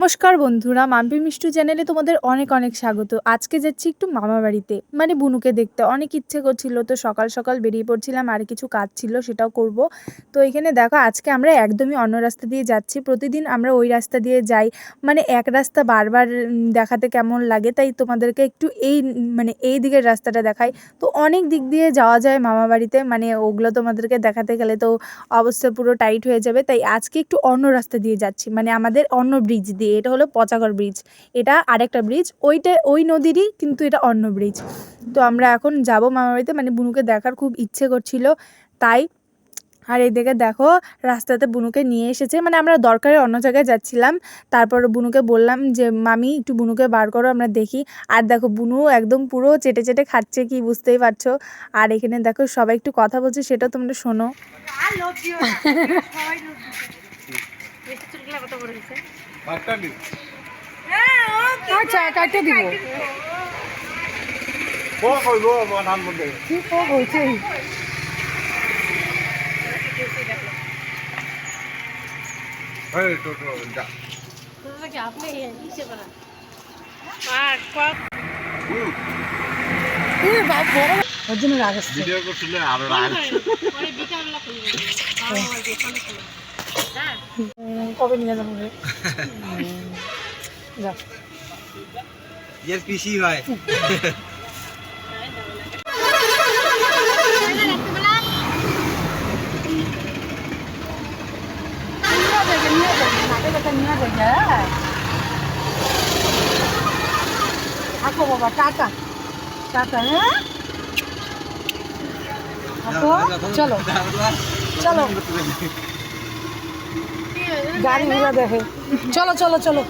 নমস্কার বন্ধুরা, মাম্পি মিষ্টু চ্যানেলে তোমাদের অনেক অনেক স্বাগত। আজকে যাচ্ছি একটু মামা বাড়িতে। মানে বুনুকে দেখতে। অনেক ইচ্ছে করছিল তো সকাল সকাল বেরিয়ে পড়ছিলাম, আর কিছু কাজ ছিল সেটাও করব। তো এখানে দেখো, আজকে আমরা একদমই অন্য রাস্তা দিয়ে যাচ্ছি। প্রতিদিন আমরা ওই রাস্তা দিয়ে যাই। মানে এক রাস্তা বারবার দেখাতে কেমন লাগে তাই তোমাদেরকে একটু এই মানে এই দিকের রাস্তাটা দেখাই। তো অনেক দিক দিয়ে যাওয়া যায় মামা বাড়িতে। মানে ওগুলো তোমাদেরকে দেখাতে গেলে তো অবস্থা পুরো টাইট হয়ে যাবে। তাই আজকে একটু অন্য রাস্তা দিয়ে যাচ্ছি। মানে আমাদের অন্য ব্রিজ দিয়ে। এটা হলো পচাগড় ব্রিজ এটা আরেকটা ব্রিজ ওইটা, ওই নদীরই কিন্তু এটা অন্য ব্রিজ তো আমরা এখন যাব মামা বাড়িতে মানে বুনুকে দেখার খুব ইচ্ছে করছিল, তাই আর এদিকে দেখো, রাস্তাতে বুনুকে নিয়ে এসেছে মানে আমরা দরকারে অন্য জায়গায় যাচ্ছিলাম, তারপর বুনুকে বললাম যে, মামি, একটু বুনুকে বার করো, আমরা দেখি। আর দেখো, বুনু একদম পুরো চেটে চেটে খাচ্ছে কি বুঝতেই পারছ। আর এখানে দেখো, সবাই একটু কথা বলছে, সেটা তোমরা শোনো। আচ্ছা কাটে দিব। কি পক হয়েছে? বাপ ওর জন্য রাগ আসছে। ভিডিও করছিলে আরও রাগ উম, কবে নিয়ে যাব রে? যা। এর পিসি হয়। থাকো বাবা টাটা। টাটা হ্যাঁ? থাকো। চলো। চলো। গাড়ি দেখে। চলো চলো চলো।